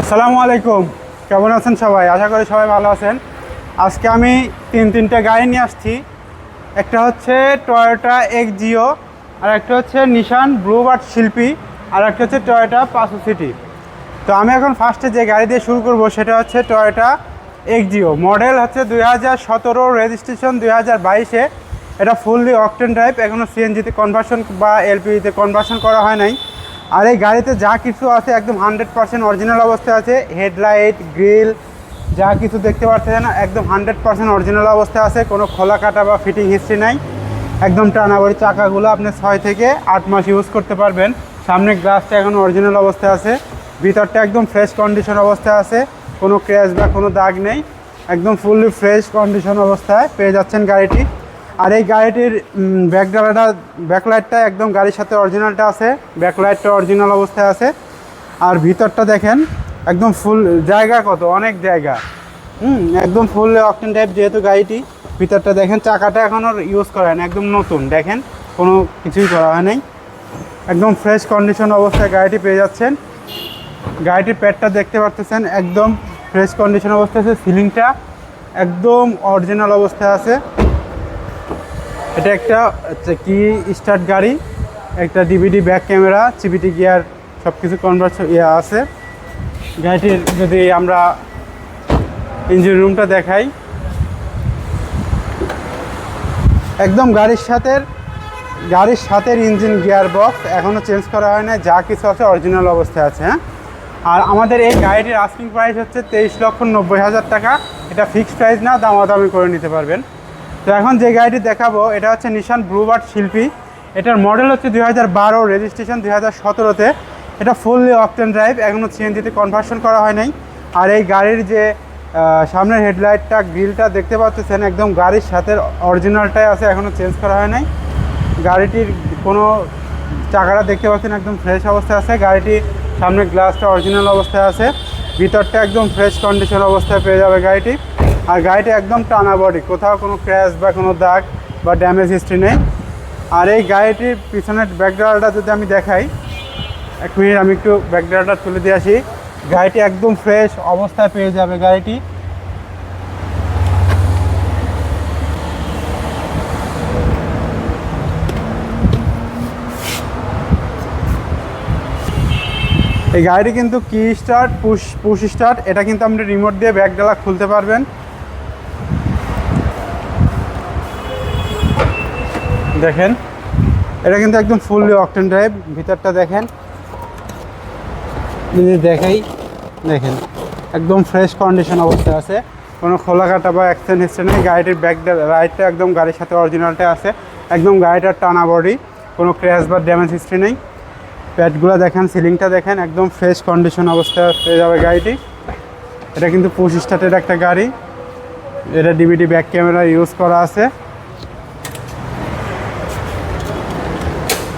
আসসালামু আলাইকুম। কেমন আছেন সবাই? আশা করি সবাই ভালো আছেন। আজকে আমি তিন, তিনটে গাড়ি নিয়ে আসছি। একটা হচ্ছে টয়োটা এক্স জিও আর একটা হচ্ছে নিশান ব্লুবার্ড শিল্পী, আর একটা হচ্ছে টয়োটা পাসো সিটি তো আমি এখন ফার্স্টে যে গাড়ি দিয়ে শুরু করব, সেটা হচ্ছে টয়োটা এক্স জিও মডেল হচ্ছে দুই হাজার সতেরো রেজিস্ট্রেশন দুই হাজার বাইশে। এটা ফুললি অকটেন ড্রাইভ এখনও সিএনজিতে কনভার্সন বা এলপিজিতে কনভার্সন করা হয় নাই। আর এই গাড়িতে যা কিছু আছে একদম হান্ড্রেড পার্সেন্ট অরিজিনাল অবস্থায় আছে হেডলাইট গ্রিল যা কিছু দেখতে পাচ্ছেন একদম হান্ড্রেড পার্সেন্ট অরিজিনাল অবস্থায় আছে, কোনো খোলা কাটা বা ফিটিং হিস্ট্রি নাই। একদম টানাবাড়ি চাকাগুলো আপনি ছয় থেকে আট মাস ইউজ করতে পারবেন। সামনে গ্লাসটা এখন অরিজিনাল অবস্থায় আছে, ভিতরটা একদম ফ্রেশ কন্ডিশন অবস্থায় আছে, কোনো ক্র্যাশ বা কোনো দাগ নেই। একদম ফুললি ফ্রেশ কন্ডিশন অবস্থায় পেয়ে যাচ্ছেন গাড়িটি। আর এই গাড়িটির ব্যাকডালাটা ব্যাকলাইটটা একদম গাড়ির সাথে অরিজিনালটা আছে ব্যাকলাইটটা অরিজিনাল অবস্থায় আছে। আর ভিতরটা দেখেন, একদম ফুল জায়গা কত, অনেক জায়গা। হুম, একদম ফুল অপশন টাইপ যেহেতু গাড়িটি, ভিতরটা দেখেন, চাকাটা এখনও ইউজ করা হয় না, একদম নতুন, দেখেন, কোনো কিছুই করা হয় নাই। একদম ফ্রেশ কন্ডিশন অবস্থায় গাড়িটি পেয়ে যাচ্ছেন। গাড়িটির প্যাডটা দেখতে পারতেছেন, একদম ফ্রেশ কন্ডিশন অবস্থায় আছে সিলিংটা একদম অরিজিনাল অবস্থায় আছে। এটা একটা কি স্টার্ট গাড়ি, একটা DVD back camera CVT gear সব কিছু কনভার্স ইয়ে আছে। গাড়িটির যদি আমরা ইঞ্জিন রুমটা দেখাই। একদম গাড়ির সাথে গাড়ির সাথে ইঞ্জিন গিয়ার বক্স এখনও চেঞ্জ করা হয় না যা কিছু আছে অরিজিনাল অবস্থায় আছে হ্যাঁ? আর আমাদের এই গাড়িটির আস্কিং প্রাইস হচ্ছে তেইশ লক্ষ নব্বই হাজার টাকা। এটা ফিক্সড প্রাইস না, দামাদামি করে নিতে পারবেন। তো এখন যে গাড়িটি দেখাবো, এটা হচ্ছে নিশান ব্লুবার্ড শিল্পী। এটার মডেল হচ্ছে দুই হাজার বারো রেজিস্ট্রেশন দুই হাজার সতেরোতে। এটা ফুললি অকটেন ড্রাইভ এখনও সিএনজিতে কনভার্সন করা হয় নাই। আর এই গাড়ির যে সামনের হেডলাইটটা গ্রিলটা দেখতে পাচ্ছেন, একদম গাড়ির সাথে অরিজিনালটাই আছে এখনও চেঞ্জ করা হয় নাই। গাড়িটির কোনো চাকাটা দেখতে পাচ্ছেন, একদম ফ্রেশ অবস্থায় আছে। গাড়িটির সামনের গ্লাসটা অরিজিনাল অবস্থায় আছে। ভিতরটা একদম ফ্রেশ কন্ডিশন অবস্থায় পেয়ে যাবে গাড়িটি। আর গাড়িটি একদম টানা বডি কোথাও কোনো ক্র্যাশ বা কোনো দাগ বা ড্যামেজ হিস্ট্রি নেই। আর এই গাড়িটির পিছনের ব্যাকগ্রাউন্ডটা যদি আমি দেখাই, এক মিনিট আমি একটু ব্যাকগ্রাউন্ডটা তুলে দিয়ে আসি। গাড়িটি একদম ফ্রেশ অবস্থায় পেয়ে যাবে গাড়িটি। এই গাড়িটি কিন্তু কি স্টার্ট পুশ পুশ স্টার্ট এটা কিন্তু আপনি রিমোট দিয়ে ব্যাক ডালা খুলতে পারবেন। দেখেন। এটা কিন্তু একদম ফুললি অকটেন ড্রাইভ ভিতরটা দেখেন। যদি দেখাই, দেখেন, একদম ফ্রেশ কন্ডিশন অবস্থায় আছে। কোনো খোলা কাটা বা অ্যাক্সিডেন্ট হিস্ট্রি নেই। গাড়িটির ব্যাক রাইডটা একদম গাড়ির সাথে অরিজিনালটা আছে। একদম গাড়িটার টানা বডি কোনো ক্র্যাশ বা ড্যামেজ হিস্ট্রি নেই। প্যাডগুলো দেখেন সিলিংটা দেখেন, একদম ফ্রেশ কন্ডিশন অবস্থায় পেয়ে যাবে গাড়িটি। এটা কিন্তু পুশ স্টার্টের একটা গাড়ি। এটা ডিভিডি ব্যাক ক্যামেরা ইউজ করা আছে।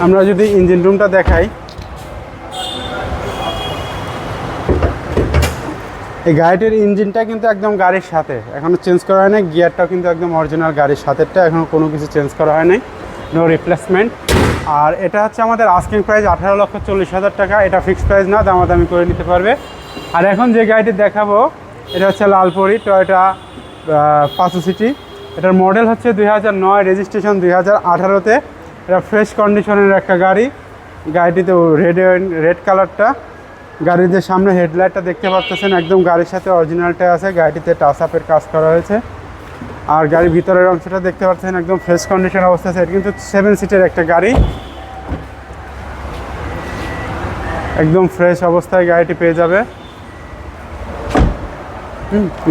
আমরা যদি ইঞ্জিন রুমটা দেখাই। এই গাড়িটির ইঞ্জিনটা কিন্তু একদম গাড়ির সাথে। এখনও চেঞ্জ করা হয় নাই গিয়ারটাও কিন্তু একদম অরিজিনাল গাড়ির সাথেরটা এখনও কোনো কিছু চেঞ্জ করা হয় নাই নো রিপ্লেসমেন্ট আর এটা হচ্ছে আমাদের আস্কিং প্রাইস আঠারো লক্ষ চল্লিশ হাজার টাকা, এটা ফিক্সড প্রাইস না, দামাদামি করে নিতে পারবে। আর এখন যে গাড়িটি দেখাবো, এটা হচ্ছে লালপরি টয়টা পাঁচশো সিটি। এটার মডেল হচ্ছে দুই হাজার নয় রেজিস্ট্রেশন দুই হাজার আঠারোতে। এটা ফ্রেশ কন্ডিশনের একটা গাড়ি। গাড়িটিতে রেড রেড কালারটা গাড়ির যে সামনে হেডলাইটটা দেখতে পাচ্ছেন, একদম গাড়ির সাথে অরিজিনালটা আছে। গাড়িটিতে টাচ আপের কাজ করা হয়েছে। আর গাড়ির ভিতরের অংশটা দেখতে পাচ্ছেন, একদম ফ্রেশ কন্ডিশন অবস্থা। আছে এটা কিন্তু সেভেন সিটের একটা গাড়ি। একদম ফ্রেশ অবস্থায় গাড়িটি পেয়ে যাবে।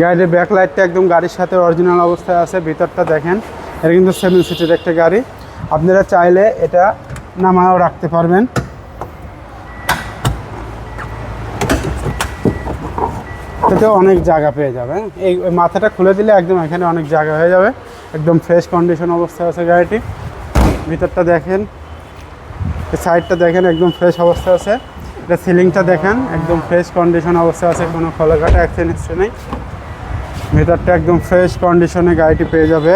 গাড়ির ব্যাক লাইটটা একদম গাড়ির সাথে অরিজিনাল অবস্থায় আছে। ভিতরটা দেখেন, এটা কিন্তু সেভেন সিটের একটা গাড়ি। আপনারা চাইলে এটা নামাও রাখতে পারবেন। এতে অনেক জায়গা পেয়ে যাবে এই মাথাটা খুলে দিলে একদম এখানে অনেক জায়গা হয়ে যাবে। একদম ফ্রেশ কন্ডিশন অবস্থায় আছে গাড়িটি। ভিতরটা দেখেন সাইডটা দেখেন, একদম ফ্রেশ অবস্থা আছে। এটা সিলিংটা দেখেন, একদম ফ্রেশ কন্ডিশন অবস্থা আছে, কোনো খোলাঘাটা অ্যাক্সিডেন্ট হিস্ট্রি নেই। ভেতরটা একদম ফ্রেশ কন্ডিশনে গাড়িটি পেয়ে যাবে।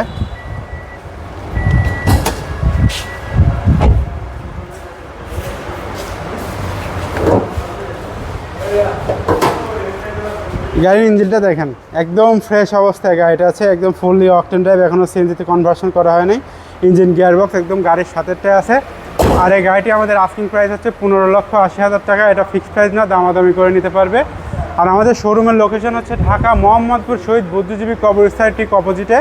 গাড়ির ইঞ্জিনটা দেখেন, একদম ফ্রেশ অবস্থায় গাড়িটা আছে, একদম ফুললি অকটেন ড্রাইভ এখনও সিএনজিতে কনভার্সন করা হয়নি। ইঞ্জিন গিয়ারবক্স একদম গাড়ির সাথেরটাই আছে। আর এই গাড়িটি আমাদের আস্কিং প্রাইস হচ্ছে পনেরো লক্ষ আশি হাজার টাকা, এটা ফিক্সড প্রাইস না, দামাদামি করে নিতে পারবে। আর আমাদের শোরুমের লোকেশন হচ্ছে ঢাকা মোহাম্মদপুর শহীদ বুদ্ধিজীবী কবরস্থানের ঠিক অপোজিটে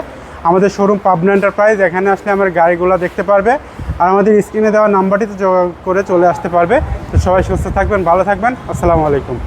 আমাদের শোরুম পাবনা এন্টারপ্রাইজ এখানে আসলে আমার গাড়িগুলো দেখতে পারবে। আর আমাদের স্ক্রিনে দেওয়া নাম্বারটিতে যোগাযোগ করে চলে আসতে পারবে। তো সবাই সুস্থ থাকবেন, ভালো থাকবেন। আসসালামু আলাইকুম।